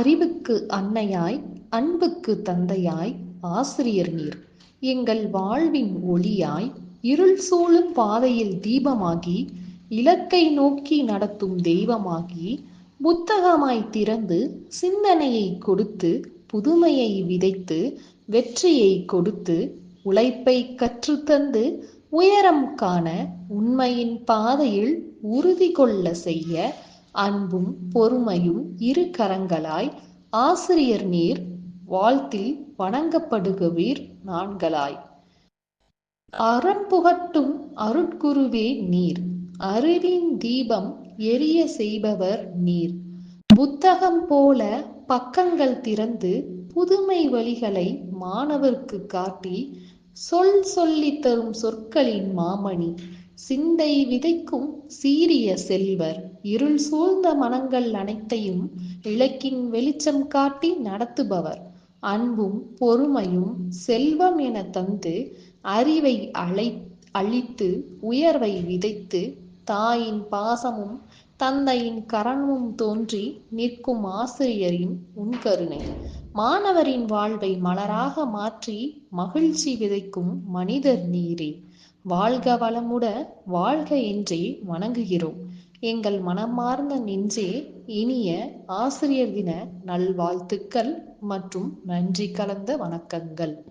அறிவுக்கு அன்னையாய் அன்புக்கு தந்தையாய் ஆசிரியர் நீர். எங்கள் வாழ்வின் ஒளியாய் இருள் சூழும் பாதையில் தீபமாகி இலக்கை நோக்கி நடத்தும் தெய்வமாகி புத்தகமாய் திறந்து சிந்தனையை கொடுத்து புதுமையை விதைத்து வெற்றியை கொடுத்து உழைப்பை கற்றுத்தந்து உயரம் காண உண்மையின் பாதையில் உறுதி கொள்ள செய்ய அன்பும் பொறுமையும் இரு கரங்களாய் ஆசிரியர் நீர் வாழ்த்தில் வணங்கப்படுகவீர் நான்களாய். அறம் புகட்டும் அருட்குருவே நீர். அறிவின் தீபம் எரிய செய்பவர் நீர். புத்தகம் போல பக்கங்கள் திறந்து புதுமை வழிகளை மாணவர்க்கு காட்டி சொல் சொல்லி தரும் சொற்களின் மாமணி. சிந்தை விதைக்கும் சீரிய செல்வர். இருள் சூழ்ந்த மனங்கள் அனைத்தையும் இலக்கின் வெளிச்சம் காட்டி நடத்துபவர். அன்பும் பொறுமையும் செல்வம் என தந்து அறிவை அழை அழித்து உயர்வை விதைத்து தாயின் பாசமும் தந்தையின் கரணமும் தோன்றி நிற்கும் ஆசிரியரின் உன்கருணை மாணவரின் வாழ்வை மலராக மாற்றி மகிழ்ச்சி விதைக்கும் மனிதர் நீரே. வாழ்க வளமுட வாழ்க என்றே வணங்குகிறோம். எங்கள் மனமார்ந்த நெஞ்சே இனிய ஆசிரியர் தின நல்வாழ்த்துக்கள் மற்றும் நன்றி கலந்த வணக்கங்கள்.